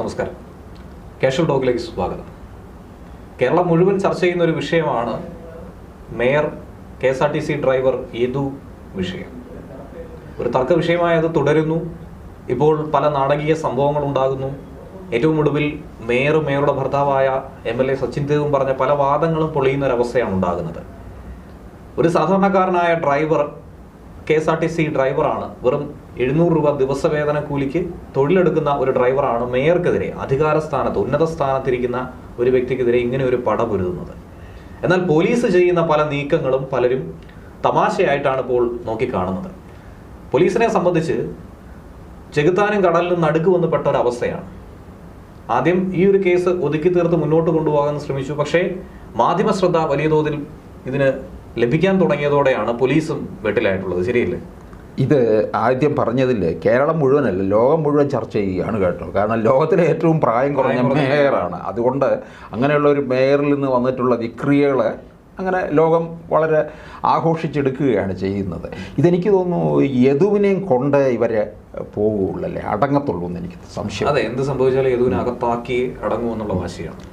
നമസ്കാരം. കാഷ്വൽ ഡോഗിലേക്ക് സ്വാഗതം. കേരളം മുഴുവൻ ചർച്ച ചെയ്യുന്ന ഒരു വിഷയമാണ് mayor K S R T C driver ഏതു വിഷയം? ഒരു തർക്ക വിഷയമായി അത് തുടരുന്നു. ഇപ്പോൾ പല നാടകീയ സംഭവങ്ങൾ ഉണ്ടാകുന്നു. ഏറ്റവും ഒടുവിൽ മേയർ മേയറുടെ ഭർത്താവായ എം എൽ എ സച്ചിൻ ദേവും പറഞ്ഞ പല വാദങ്ങളും പൊളിയുന്ന ഒരവസ്ഥയാണ് ഉണ്ടാകുന്നത്. ഒരു സാധാരണക്കാരനായ driver K S R T C ഡ്രൈവറാണ്. വെറും എഴുന്നൂറ് രൂപ ദിവസവേതന കൂലിക്ക് തൊഴിലെടുക്കുന്ന ഒരു ഡ്രൈവറാണ് മേയർക്കെതിരെ അധികാര സ്ഥാനത്ത് ഉന്നത സ്ഥാനത്തിരിക്കുന്ന ഒരു വ്യക്തിക്കെതിരെ ഇങ്ങനെ ഒരു പട പൊരുതുന്നത് എന്നാൽ പോലീസ് ചെയ്യുന്ന പല നീക്കങ്ങളും പലരും തമാശയായിട്ടാണ് ഇപ്പോൾ നോക്കിക്കാണുന്നത്. പോലീസിനെ സംബന്ധിച്ച് ചെകുത്താനും കടലിനും നടുക്ക് വന്ന് പെട്ട ഒരു അവസ്ഥയാണ്. ആദ്യം ഈ ഒരു കേസ് ഒതുക്കി തീർത്ത് മുന്നോട്ട് കൊണ്ടുപോകാൻ ശ്രമിച്ചു. പക്ഷേ മാധ്യമ ശ്രദ്ധ വലിയ തോതിൽ ഇതിന് ലഭിക്കാൻ തുടങ്ങിയതോടെയാണ് പോലീസും വെട്ടിലായിട്ടുള്ളത്. ശരിയല്ലേ? ഇത് ആദ്യം പറഞ്ഞതിൽ കേരളം മുഴുവനല്ല ലോകം മുഴുവൻ ചർച്ച ചെയ്യുകയാണ് കേട്ടോ. കാരണം ലോകത്തിലെ ഏറ്റവും പ്രായം കുറഞ്ഞ മേയറാണ്. അതുകൊണ്ട് അങ്ങനെയുള്ള ഒരു മേയറിൽ നിന്ന് വന്നിട്ടുള്ള വിക്രിയകളെ അങ്ങനെ ലോകം വളരെ ആഘോഷിച്ചെടുക്കുകയാണ് ചെയ്യുന്നത്. ഇതെനിക്ക് തോന്നുന്നു യദുവിനെയും കൊണ്ട് ഇവരെ പോകുള്ളല്ലേ അടങ്ങത്തുള്ളൂ എന്ന് എനിക്ക് സംശയം. അതെ എന്ത് സംഭവിച്ചാലും യദുവിനെ അകത്താക്കി അടങ്ങുമെന്നുള്ള വാശിയാണ്.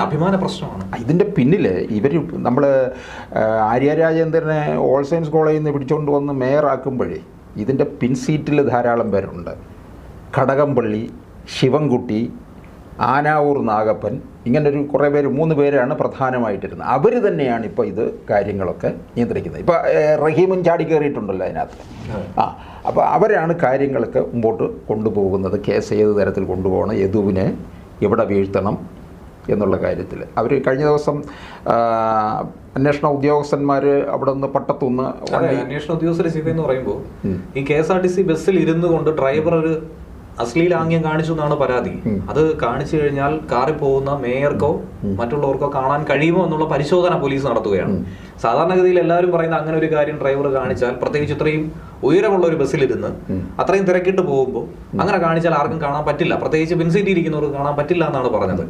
അഭിമാന പ്രശ്നമാണ്. ഇതിന്റെ പിന്നിൽ ഇവർ നമ്മൾ ആര്യ രാജേന്ദ്രനെ ഓൾ സയൻസ് കോളേജിൽ നിന്ന് പിടിച്ചുകൊണ്ട് വന്ന് മേയറാക്കുമ്പോഴേ ഇതിന്റെ പിൻസീറ്റിൽ ധാരാളം പേരുണ്ട്. കടകംപള്ളി ശിവൻകുട്ടി ആനാവൂർ നാഗപ്പൻ ഇങ്ങനൊരു കുറേ പേര് മൂന്ന് പേരാണ് പ്രധാനമായിട്ടിരുന്നത്. അവർ തന്നെയാണ് ഇപ്പോൾ ഇത് കാര്യങ്ങളൊക്കെ നിയന്ത്രിക്കുന്നത്. ഇപ്പോൾ റഹീമും ചാടി കയറിയിട്ടുണ്ടല്ലോ അതിനകത്ത്. ആ. അപ്പോൾ അവരാണ് കാര്യങ്ങളൊക്കെ മുമ്പോട്ട് കൊണ്ടുപോകുന്നത്. കേസ് ഏത് തരത്തിൽ കൊണ്ടുപോകണം യദുവിനെ എവിടെ വീഴ്ത്തണം എന്നുള്ള കാര്യത്തിൽ. അവർ കഴിഞ്ഞ ദിവസം അന്വേഷണ ഉദ്യോഗസ്ഥന്മാർ അവിടെ നിന്ന് പട്ടത്തുനിന്ന് അന്വേഷണ ഉദ്യോഗസ്ഥരെ ചെയ്തെന്ന് പറയുമ്പോൾ ഈ K S R T C ബസ്സിൽ ഇരുന്നു കൊണ്ട് ഡ്രൈവർ ഒരു അശ്ലീലാംഗ്യം കാണിച്ചു എന്നാണ് പരാതി. അത് കാണിച്ചു കഴിഞ്ഞാൽ കാറിൽ പോകുന്ന മേയർക്കോ മറ്റുള്ളവർക്കോ കാണാൻ കഴിയുമോ എന്നുള്ള പരിശോധന പോലീസ് നടത്തുകയാണ്. സാധാരണഗതിയിൽ എല്ലാവരും പറയുന്ന അങ്ങനെ ഒരു കാര്യം ഡ്രൈവർ കാണിച്ചാൽ പ്രത്യേകിച്ച് ഇത്രയും ഉയരമുള്ള ഒരു ബസ്സിലിരുന്ന് അത്രയും തിരക്കിട്ട് പോകുമ്പോൾ അങ്ങനെ കാണിച്ചാൽ ആർക്കും കാണാൻ പറ്റില്ല. പ്രത്യേകിച്ച് പിൻസീറ്റ് ഇരിക്കുന്നവർക്ക് കാണാൻ പറ്റില്ല എന്നാണ് പറഞ്ഞത്.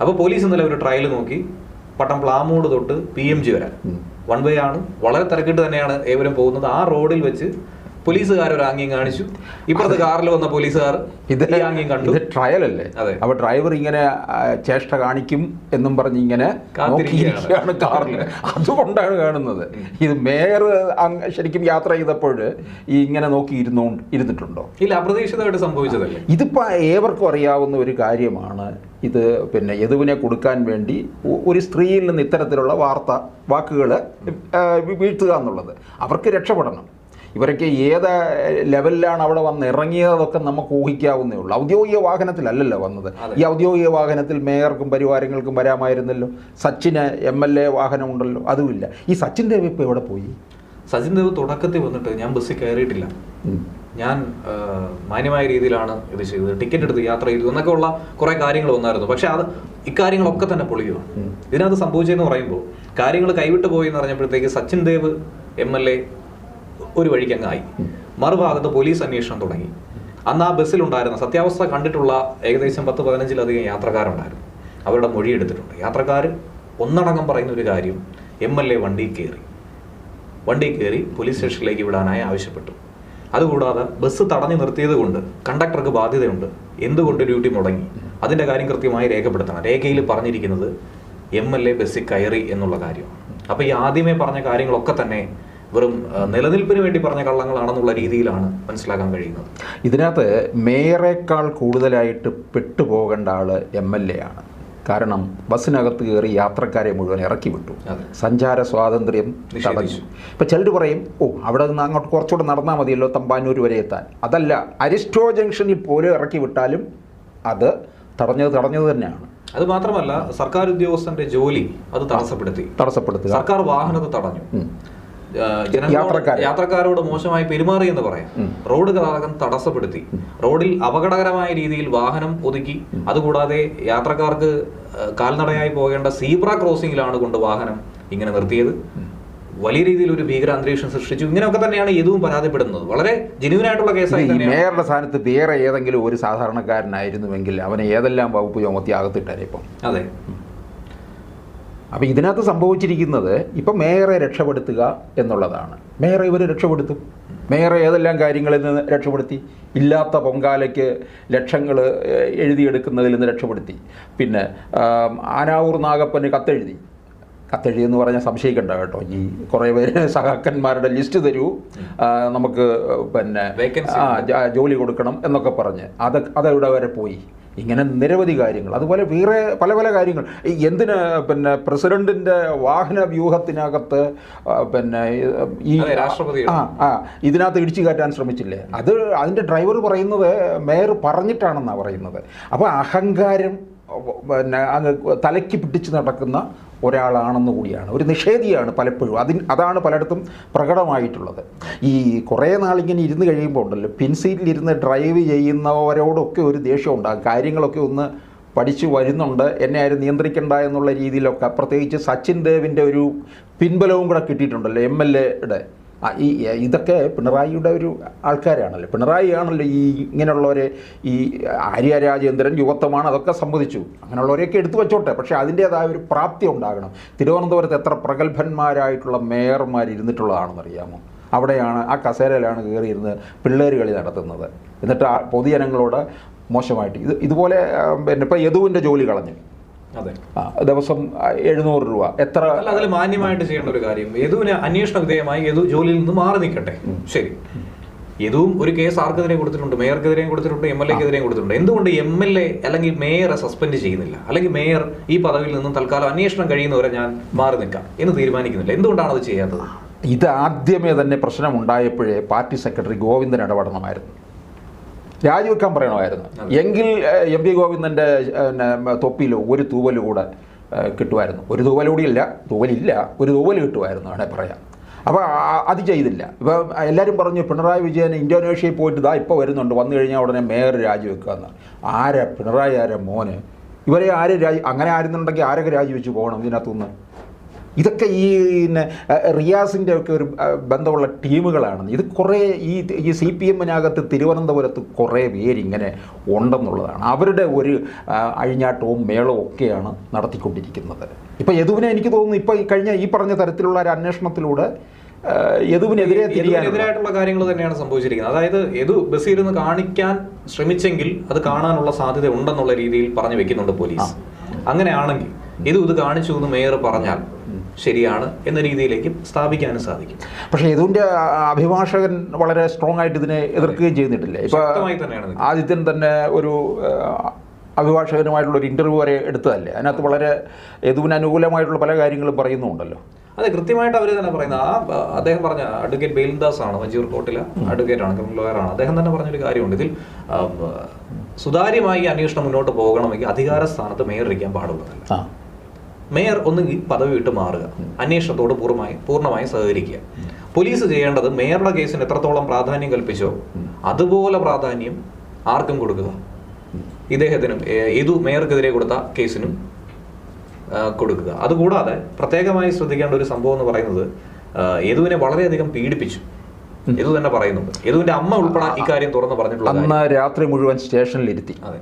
അപ്പോൾ പോലീസ് ഇന്നലെ ഒരു ട്രയൽ നോക്കി. പട്ടം പ്ലാമോട് തൊട്ട് പി എം ജി വരെ. വൺ വേ ആണ്. വളരെ തിരക്കിട്ട് തന്നെയാണ് ഏവരും പോകുന്നത്. ആ റോഡിൽ വെച്ച് പോലീസുകാർ ഒരു ആംഗ്യം കാണിച്ചു. ഇപ്പുറത്ത് കാറിൽ വന്ന പോലീസുകാർ ഇത് ആംഗ്യം കണ്ടു. ഇത് ട്രയൽ അല്ലേ? അതെ. അപ്പോൾ ഡ്രൈവർ ഇങ്ങനെ ചേഷ്ട കാണിക്കും എന്നും പറഞ്ഞ് ഇങ്ങനെ കാത്തിരിക്കുകയാണ്. കാറിൽ. അതുകൊണ്ടാണ് കാണുന്നത്. ഇത് മേയർ ശരിക്കും യാത്ര ചെയ്തപ്പോൾ ഈ ഇങ്ങനെ നോക്കി ഇരുന്നോ ഇരുന്നിട്ടുണ്ടോ? ഇല്ല അപ്രതീക്ഷിതമായിട്ട് സംഭവിച്ചതല്ലേ? ഇതിപ്പോ ഏവർക്കും അറിയാവുന്ന ഒരു കാര്യമാണ്. ഇത് പിന്നെ യദുവിനെ കൊടുക്കാൻ വേണ്ടി ഒരു സ്ത്രീയിൽ നിന്ന് ഇത്തരത്തിലുള്ള വാർത്ത വാക്കുകൾ വീഴ്ത്തുക എന്നുള്ളത്. അവർക്ക് രക്ഷപ്പെടണം. ഇവരൊക്കെ ഏത് ലെവലിലാണ് അവിടെ വന്ന് ഇറങ്ങിയതൊക്കെ നമുക്ക് ഊഹിക്കാവുന്നേ ഉള്ളൂ. ഔദ്യോഗിക വാഹനത്തിലല്ലല്ലോ വന്നത്. ഈ ഔദ്യോഗിക വാഹനത്തിൽ മേയർക്കും പരിവാരങ്ങൾക്കും വരാമായിരുന്നല്ലോ. സച്ചിന് എം എൽ എ വാഹനമുണ്ടല്ലോ അതുമില്ല. ഈ സച്ചിൻ ദേവ് ഇപ്പോൾ എവിടെ പോയി? സച്ചിൻ ദേവ് തുടക്കത്തിൽ വന്നിട്ട് ഞാൻ ബസ്സിൽ കയറിയിട്ടില്ല. ഞാൻ മാന്യമായ രീതിയിലാണ് ഇത് ചെയ്തത്. ടിക്കറ്റ് എടുത്ത് യാത്ര ചെയ്തു. എന്നൊക്കെ ഉള്ള കുറെ കാര്യങ്ങൾ വന്നായിരുന്നു. പക്ഷെ അത് ഇക്കാര്യങ്ങളൊക്കെ തന്നെ പൊളിയുവാണ് ഉം. ഇതിനകത്ത് സംഭവിച്ചതെന്ന് പറയുമ്പോൾ കാര്യങ്ങൾ കൈവിട്ട് പോയി എന്ന് പറഞ്ഞപ്പോഴത്തേക്ക് Sachin Dev M L A ഒരു വഴിക്ക് അങ്ങായി മറുഭാഗത്ത് പോലീസ് അന്വേഷണം തുടങ്ങി. അന്ന് ആ ബസ്സിലുണ്ടായിരുന്ന സത്യാവസ്ഥ കണ്ടിട്ടുള്ള ഏകദേശം പത്ത് പതിനഞ്ചിലധികം യാത്രക്കാരുണ്ടായിരുന്നു. അവരുടെ മൊഴി എടുത്തിട്ടുണ്ട്. യാത്രക്കാർ ഒന്നടങ്കം പറയുന്ന ഒരു കാര്യം എം എൽ എ വണ്ടി കയറി. വണ്ടി കയറി പോലീസ് സ്റ്റേഷനിലേക്ക് വിടാനായി ആവശ്യപ്പെട്ടു. അതുകൂടാതെ ബസ് തടഞ്ഞു നിർത്തിയത് കൊണ്ട് കണ്ടക്ടർക്ക് ബാധ്യതയുണ്ട്. എന്തുകൊണ്ട് ഡ്യൂട്ടി മുടങ്ങി? അതിന്റെ കാര്യം കൃത്യമായി രേഖപ്പെടുത്തണം. രേഖയിൽ പറഞ്ഞിരിക്കുന്നത് എം എൽ എ ബസ്സിൽ കയറി എന്നുള്ള കാര്യമാണ്. അപ്പോൾ ഈ ആദ്യമേ പറഞ്ഞ കാര്യങ്ങളൊക്കെ തന്നെ വെറും നിലനിൽപ്പിന് വേണ്ടി പറഞ്ഞ കള്ളങ്ങളാണെന്നുള്ള രീതിയിലാണ് മനസ്സിലാക്കാൻ കഴിയുന്നത്. ഇതിനകത്ത് മേയറേക്കാൾ കൂടുതലായിട്ട് പെട്ടുപോകേണ്ട ആൾ എം എൽ എ ആണ്. കാരണം ബസ്സിനകത്ത് കയറി യാത്രക്കാരെ മുഴുവൻ ഇറക്കി വിട്ടു. സഞ്ചാര സ്വാതന്ത്ര്യം. തടഞ്ഞു. ഇപ്പം ചിലർ പറയും ഓ അവിടെ നിന്ന് അങ്ങോട്ട് കുറച്ചുകൂടെ നടന്നാൽ മതിയല്ലോ തമ്പാനൂർ വരെ എത്താൻ. അതല്ല അരിസ്റ്റോ ജംഗ്ഷനിൽ പോലും ഇറക്കി വിട്ടാലും അത് തടഞ്ഞത് തടഞ്ഞത് തന്നെയാണ്. അത് മാത്രമല്ല സർക്കാർ ഉദ്യോഗസ്ഥന്റെ ജോലി അത് തടസ്സപ്പെടുത്തി. തടസ്സപ്പെടുത്തി സർക്കാർ വാഹനത്തെ തടഞ്ഞു. യാത്രക്കാരോട് മോശമായി പെരുമാറി എന്ന് പറയാം. റോഡ് ഗതാഗതം തടസ്സപ്പെടുത്തി. റോഡിൽ അപകടകരമായ രീതിയിൽ വാഹനം ഒതുക്കി. അതുകൂടാതെ യാത്രക്കാർക്ക് കാൽനടയായി പോകേണ്ട സീബ്ര ക്രോസിംഗിലാണ് കൊണ്ട് വാഹനം ഇങ്ങനെ നിർത്തിയത്. വലിയ രീതിയിൽ ഒരു ഭീകര അന്തരീക്ഷം സൃഷ്ടിച്ചു. ഇങ്ങനെയൊക്കെ തന്നെയാണ് ഇതും പരാതിപ്പെടുന്നത്. വളരെ ജെന്യൂൻ ആയിട്ടുള്ള കേസായി മേയറുടെ സ്ഥാനത്ത് വേറെ ഏതെങ്കിലും ഒരു സാധാരണക്കാരനായിരുന്നുവെങ്കിൽ അവനെ ഏതെല്ലാം വകുപ്പ് ചുമത്തി അകത്തിട്ടേനെ ഇപ്പം അതെ അപ്പോൾ ഇതിനകത്ത് സംഭവിച്ചിരിക്കുന്നത് ഇപ്പം മേയറെ രക്ഷപ്പെടുത്തുക എന്നുള്ളതാണ്. മേയറെ ഇവർ രക്ഷപ്പെടുത്തും. മേയറെ ഏതെല്ലാം കാര്യങ്ങളിൽ നിന്ന് രക്ഷപ്പെടുത്തി? ഇല്ലാത്ത പൊങ്കാലയ്ക്ക് ലക്ഷങ്ങൾ എഴുതിയെടുക്കുന്നതിൽ നിന്ന് രക്ഷപ്പെടുത്തി. പിന്നെ ആനാവൂർ നാഗപ്പന് കത്തെഴുതി. കത്തെഴുതി എന്ന് പറഞ്ഞാൽ സംശയിക്കണ്ട കേട്ടോ. ഈ കുറേ പേര് സഹാക്കന്മാരുടെ ലിസ്റ്റ് തരൂ. നമുക്ക് പിന്നെ ആ ജോലി കൊടുക്കണം എന്നൊക്കെ പറഞ്ഞ്. അത് അതെവിടെ വരെ പോയി? ഇങ്ങനെ നിരവധി കാര്യങ്ങൾ. അതുപോലെ വേറെ പല പല കാര്യങ്ങൾ. എന്തിന് പിന്നെ പ്രസിഡന്റിന്റെ വാഹന വ്യൂഹത്തിനകത്ത് പിന്നെ ഈ രാഷ്ട്രപതി. ആ ആ ഇതിനകത്ത് ഇടിച്ചു കയറ്റാൻ ശ്രമിച്ചില്ലേ? അത് അതിന്റെ ഡ്രൈവർ പറയുന്നത് മേയർ പറഞ്ഞിട്ടാണെന്നാണ് പറയുന്നത്. അപ്പോൾ അഹങ്കാരം പിന്നെ അങ്ങ് തലയ്ക്ക് പിടിച്ച് നടക്കുന്ന ഒരാളാണെന്ന് കൂടിയാണ്. ഒരു നിഷേധിയാണ് പലപ്പോഴും. അതിന് അതാണ് പലയിടത്തും പ്രകടമായിട്ടുള്ളത്. ഈ കുറേ നാളിങ്ങനെ ഇരുന്ന് കഴിയുമ്പോൾ ഉണ്ടല്ലോ പിൻസീറ്റിലിരുന്ന് ഡ്രൈവ് ചെയ്യുന്നവരോടൊക്കെ ഒരു ദേഷ്യം ഉണ്ടാകും. കാര്യങ്ങളൊക്കെ ഒന്ന് പഠിച്ചു വരുന്നുണ്ട്. എന്നെ ആരും നിയന്ത്രിക്കണ്ട എന്നുള്ള രീതിയിലൊക്കെ. പ്രത്യേകിച്ച് സച്ചിൻ ദേവിന്റെ ഒരു പിൻബലവും കൂടെ കിട്ടിയിട്ടുണ്ടല്ലോ എം എൽ എയുടെ. ഈ ഇതൊക്കെ പിണറായിയുടെ ഒരു ആൾക്കാരാണല്ലോ. പിണറായി ആണല്ലോ ഈ ഇങ്ങനെയുള്ളവരെ ഈ ആര്യ രാജേന്ദ്രൻ യുവത്വമാണ് അതൊക്കെ സമ്മതിച്ചു അങ്ങനെയുള്ളവരെയൊക്കെ എടുത്തു വെച്ചോട്ടെ. പക്ഷേ അതിന്റേതായ ഒരു പ്രാപ്തി ഉണ്ടാകണം. തിരുവനന്തപുരത്ത് എത്ര പ്രഗത്ഭന്മാരായിട്ടുള്ള മേയർമാർ ഇരുന്നിട്ടുള്ളതാണെന്ന് അറിയാമോ അവിടെയാണ് ആ കസേരയിലാണ് കയറിയിരുന്ന് പിള്ളേർ കളി നടത്തുന്നത്. എന്നിട്ട് പൊതുജനങ്ങളോട് മോശമായിട്ട് ഇത് ഇതുപോലെ പിന്നെ ഇപ്പോൾ യദുവിന്റെ ജോലി കളഞ്ഞു. ദിവസം എഴുന്നൂറ് രൂപ. എത്ര അതിൽ മാന്യമായിട്ട് ചെയ്യേണ്ട ഒരു കാര്യം. യദുവിന് അന്വേഷണ വിധേയമായി യദു ജോലിയിൽ നിന്ന് മാറി നിൽക്കട്ടെ. ശരി. യദുവും ഒരു കേസ് ആർക്കെതിരെ കൊടുത്തിട്ടുണ്ട് മേയർക്കെതിരെയും കൊടുത്തിട്ടുണ്ട് എം എൽ എക്കെതിരെയും കൊടുത്തിട്ടുണ്ട്. എന്തുകൊണ്ട് എം എൽ എ അല്ലെങ്കിൽ മേയറെ സസ്പെൻഡ് ചെയ്യുന്നില്ല? അല്ലെങ്കിൽ മേയർ ഈ പദവിയിൽ നിന്നും തൽക്കാലം അന്വേഷണം കഴിയുന്നവരെ ഞാൻ മാറി നിൽക്കാം എന്ന് തീരുമാനിക്കുന്നില്ല. എന്തുകൊണ്ടാണ് അത് ചെയ്യാത്തത്? ഇത് ആദ്യമേ തന്നെ പ്രശ്നമുണ്ടായപ്പോഴേ പാർട്ടി സെക്രട്ടറി ഗോവിന്ദൻ ഇടപെടണമായിരുന്നു. രാജിവെക്കാൻ പറയണമായിരുന്നു. എങ്കിൽ എം പി ഗോവിന്ദന്റെ തൊപ്പിയിൽ ഒരു തൂവൽ കൂടെ കിട്ടുമായിരുന്നു. ഒരു തൂവൽ കൂടിയില്ല തൂവലില്ല. ഒരു തൂവൽ കിട്ടുമായിരുന്നു വേണേൽ പറയാം. അപ്പോൾ അത് ചെയ്തില്ല. ഇപ്പോൾ എല്ലാവരും പറഞ്ഞു പിണറായി വിജയൻ ഇന്തോനേഷ്യയിൽ പോയിട്ട് ഇതാ ഇപ്പോൾ വരുന്നുണ്ട്. വന്നു കഴിഞ്ഞാൽ ഉടനെ മേയർ രാജിവെക്കുക എന്ന് ആരാ പിണറായി ആരാ മോന്? ഇവരെ ആര് രാജി അങ്ങനെ ആരുന്നുണ്ടെങ്കിൽ ആരൊക്കെ രാജിവെച്ച് പോകണം ഇതിനകത്തുനിന്ന്? ഇതൊക്കെ ഈ പിന്നെ റിയാസിന്റെ ഒക്കെ ഒരു ബന്ധമുള്ള ടീമുകളാണ് ഇത് കുറേ ഈ ഈ സി പി എമ്മിനകത്ത് തിരുവനന്തപുരത്ത് കുറേ പേരിങ്ങനെ ഉണ്ടെന്നുള്ളതാണ്. അവരുടെ ഒരു അഴിഞ്ഞാട്ടവും മേളവും ഒക്കെയാണ് നടത്തിക്കൊണ്ടിരിക്കുന്നത്. ഇപ്പോൾ യദുവിനെ എനിക്ക് തോന്നുന്നു ഇപ്പോൾ ഈ കഴിഞ്ഞ ഈ പറഞ്ഞ തരത്തിലുള്ള ഒരു അന്വേഷണത്തിലൂടെ യദുവിനെതിരെ എതിരായിട്ടുള്ള കാര്യങ്ങൾ തന്നെയാണ് സംഭവിച്ചിരിക്കുന്നത്. അതായത് യദു ബസീറിന്ന് കാണിക്കാൻ ശ്രമിച്ചെങ്കിൽ അത് കാണാനുള്ള സാധ്യത ഉണ്ടെന്നുള്ള രീതിയിൽ പറഞ്ഞു വെക്കുന്നുണ്ട് പോലീസ്. അങ്ങനെയാണെങ്കിൽ യദു ഇത് കാണിച്ചു എന്ന് മേയർ പറഞ്ഞാൽ ശരിയാണ് എന്ന രീതിയിലേക്കും സ്ഥാപിക്കാനും സാധിക്കും. പക്ഷേ യദുവിന്റെ അഭിഭാഷകൻ വളരെ സ്ട്രോങ് ആയിട്ട് ഇതിനെ എതിർക്കുകയും ചെയ്യുന്നിട്ടില്ല ഇപ്പോൾ. ആദിത്യൻ തന്നെ ഒരു അഭിഭാഷകനുമായിട്ടുള്ള ഒരു ഇന്റർവ്യൂ വരെ എടുത്തതല്ലേ? അതിനകത്ത് വളരെ യദുവിന് അനുകൂലമായിട്ടുള്ള പല കാര്യങ്ങളും പറയുന്നുണ്ടല്ലോ. അതെ കൃത്യമായിട്ട് അവർ തന്നെ പറയുന്നത്. ആ അദ്ദേഹം പറഞ്ഞ അഡ്വക്കേറ്റ് ബെയിൽദാസ് ആണ് വഞ്ചിയൂർ കോട്ടിലെ അഡ്വക്കേറ്റ് ആണ് ക്രിമിനൽ ലോയർ ആണ്. അദ്ദേഹം തന്നെ പറഞ്ഞൊരു കാര്യമുണ്ട്. ഇതിൽ സുതാര്യമായി അന്വേഷണം മുന്നോട്ട് പോകണമെങ്കിൽ അധികാര സ്ഥാനത്ത് മേയർ ഇരിക്കാൻ പാടുള്ളതല്ല. മേയർ ഒന്നുകിൽ പദവി വിട്ട് മാറുക അന്വേഷണത്തോട് പൂർണമായി പൂർണമായും സഹകരിക്കുക. പോലീസ് ചെയ്യേണ്ടത് മേയറുടെ കേസിന് എത്രത്തോളം പ്രാധാന്യം കൽപ്പിച്ചോ അതുപോലെ പ്രാധാന്യം ആർക്കും കൊടുക്കുക. ഇദ്ദേഹത്തിനും ഏതു മേയർക്കെതിരെ കൊടുത്ത കേസിനും കൊടുക്കുക. അതുകൂടാതെ പ്രത്യേകമായി ശ്രദ്ധിക്കേണ്ട ഒരു സംഭവം എന്ന് പറയുന്നത് യേതുവിനെ യദുവിനെ വളരെയധികം പീഡിപ്പിച്ചു. യദു തന്നെ പറയുന്നുണ്ട് യദുവിന്റെ അമ്മ ഉൾപ്പെടെ ഇക്കാര്യം തുറന്ന് പറഞ്ഞിട്ടുള്ള. അന്ന് രാത്രി മുഴുവൻ സ്റ്റേഷനിലിരുത്തി. അതെ.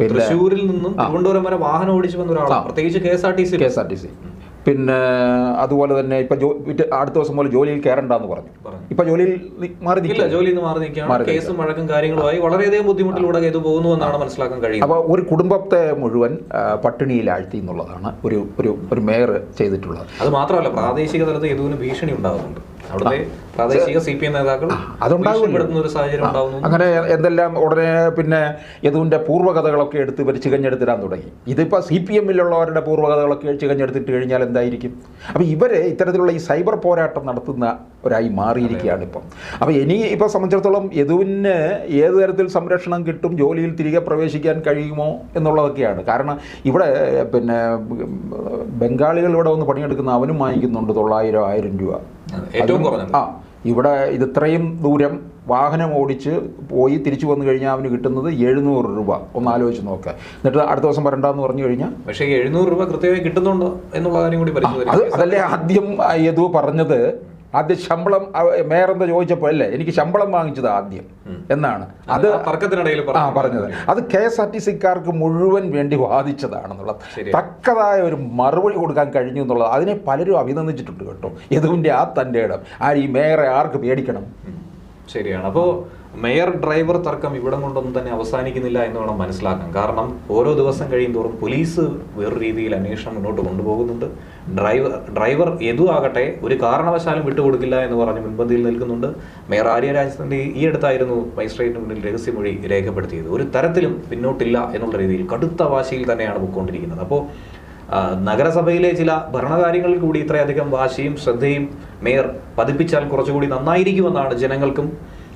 തൃശ്ശൂരിൽ നിന്നും തിരുവനന്തപുരം വരെ വാഹനം ഓടിച്ചു വന്ന ഒരാളാണ്. പ്രത്യേകിച്ച് K S R T C K S R T C. പിന്നെ അതുപോലെ തന്നെ ഇപ്പൊ അടുത്ത ദിവസം പോലെ ജോലിയിൽ കയറണ്ടെന്ന് പറഞ്ഞു. ഇപ്പൊ ജോലിയിൽ മാറി നിൽക്കില്ല ജോലിയിൽ നിന്ന് മാറി നിൽക്കുകയാണ്. കേസും വഴക്കും കാര്യങ്ങളുമായി വളരെയധികം ബുദ്ധിമുട്ടിലൂടെ ഇത് പോകുന്നു എന്നാണ് മനസ്സിലാക്കാൻ കഴിയുന്നത്. അപ്പോൾ ഒരു കുടുംബത്തെ മുഴുവൻ പട്ടിണിയിൽ പട്ടിണിയിലാഴ്ത്തി എന്നുള്ളതാണ് ഒരു ഒരു ഒരു മേയർ ചെയ്തിട്ടുള്ളത്. അത് മാത്രമല്ല പ്രാദേശിക തലത്തിൽ യദുവിന് ഭീഷണി ഉണ്ടാകുന്നുണ്ട്. പ്രാദേശിക സി പി എം നേതാക്കൾ അങ്ങനെ എന്തെല്ലാം ഉടനെ പിന്നെ യദുവിന്റെ പൂർവകഥകളൊക്കെ എടുത്ത് ഇവർ ചികഞ്ഞെടുത്തിടാൻ തുടങ്ങി. ഇതിപ്പോൾ സി പി എമ്മിലുള്ളവരുടെ പൂർവകഥകളൊക്കെ ചികഞ്ഞെടുത്തിട്ട് കഴിഞ്ഞാൽ എന്തായിരിക്കും? അപ്പോൾ ഇവരെ ഇത്തരത്തിലുള്ള ഈ സൈബർ പോരാട്ടം നടത്തുന്ന ഒരായി മാറിയിരിക്കുകയാണ് ഇപ്പം. അപ്പോൾ ഇനി ഇപ്പോൾ സംബന്ധിച്ചിടത്തോളം യദുവിന് ഏത് തരത്തിൽ സംരക്ഷണം കിട്ടും? ജോലിയിൽ തിരികെ പ്രവേശിക്കാൻ കഴിയുമോ എന്നുള്ളതൊക്കെയാണ്. കാരണം ഇവിടെ പിന്നെ ബംഗാളികൾ ഇവിടെ വന്ന് പണിയെടുക്കുന്ന അവനും വാങ്ങിക്കുന്നുണ്ട് തൊള്ളായിരം ആയിരം രൂപ. ഏറ്റവും കുറഞ്ഞത്. ആ ഇവിടെ ഇത് ഇത്രയും ദൂരം വാഹനം ഓടിച്ച് പോയി തിരിച്ചു വന്നു കഴിഞ്ഞാൽ അവന് കിട്ടുന്നത് എഴുന്നൂറ് രൂപ. ഒന്ന് ആലോചിച്ച് നോക്കുക എന്നിട്ട് അടുത്ത ദിവസം വരണ്ടെന്ന് പറഞ്ഞു കഴിഞ്ഞാൽ പക്ഷേ എഴുന്നൂറ് രൂപ കൃത്യമായി കിട്ടുന്നുണ്ടോ എന്നുള്ള കാര്യം കൂടി അതല്ലേ ആദ്യം യദു പറഞ്ഞത്? ആദ്യം ശമ്പളം മേയർ എന്താ ചോദിച്ചപ്പോൾ അല്ലേ എനിക്ക് ശമ്പളം വാങ്ങിച്ചത് ആദ്യം. എന്നാണ്. അത് തർക്കത്തിനിടയിൽ ആ പറഞ്ഞത്. അത് കെ എസ് ആർ ടി സിക്കാർക്ക് മുഴുവൻ വേണ്ടി വാദിച്ചതാണെന്നുള്ളത് തക്കതായ ഒരു മറുപടി കൊടുക്കാൻ കഴിഞ്ഞു എന്നുള്ളത് അതിനെ പലരും അഭിനന്ദിച്ചിട്ടുണ്ട് കേട്ടോ. യദുവിന്റെ ആ തന്റെ ഇടം. ആ ഈ മേയറെ ആർക്ക് പേടിക്കണം? ശരിയാണ്. അപ്പോൾ മേയർ ഡ്രൈവർ തർക്കം ഇവിടം കൊണ്ടൊന്നും തന്നെ അവസാനിക്കുന്നില്ല എന്ന് വേണം മനസ്സിലാക്കാൻ. കാരണം ഓരോ ദിവസം കഴിയും തോറും പോലീസ് വേറൊരു രീതിയിൽ അന്വേഷണം മുന്നോട്ട് കൊണ്ടുപോകുന്നുണ്ട്. ഡ്രൈവർ ഡ്രൈവർ എതു ആകട്ടെ ഒരു കാരണവശാലും വിട്ടുകൊടുക്കില്ല എന്ന് പറഞ്ഞ് മുൻപന്തിയിൽ നിൽക്കുന്നുണ്ട്. മേയർ ആര്യ ഈ അടുത്തായിരുന്നു മജിസ്ട്രേറ്റിന് മുന്നിൽ രഹസ്യമൊഴി രേഖപ്പെടുത്തിയത്. ഒരു തരത്തിലും പിന്നോട്ടില്ല എന്നുള്ള രീതിയിൽ കടുത്ത വാശിയിൽ തന്നെയാണ് പോയിക്കൊണ്ടിരിക്കുന്നത്. അപ്പോൾ നഗരസഭയിലെ ചില ഭരണകാര്യങ്ങളിൽ കൂടി ഇത്രയധികം വാശിയും ശ്രദ്ധയും മേയർ പതിപ്പിച്ചാൽ കുറച്ചുകൂടി നന്നായിരിക്കുമെന്നാണ് ജനങ്ങൾക്കും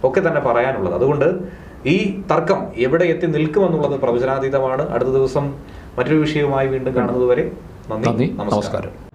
ഒക്കെ തന്നെ പറയാനുള്ളത്. അതുകൊണ്ട് ഈ തർക്കം എവിടെ എത്തി നിൽക്കുമെന്നുള്ളത് പ്രവചനാതീതമാണ്. അടുത്ത ദിവസം മറ്റൊരു വിഷയവുമായി വീണ്ടും കാണുന്നതുവരെ നന്ദി നമസ്കാരം.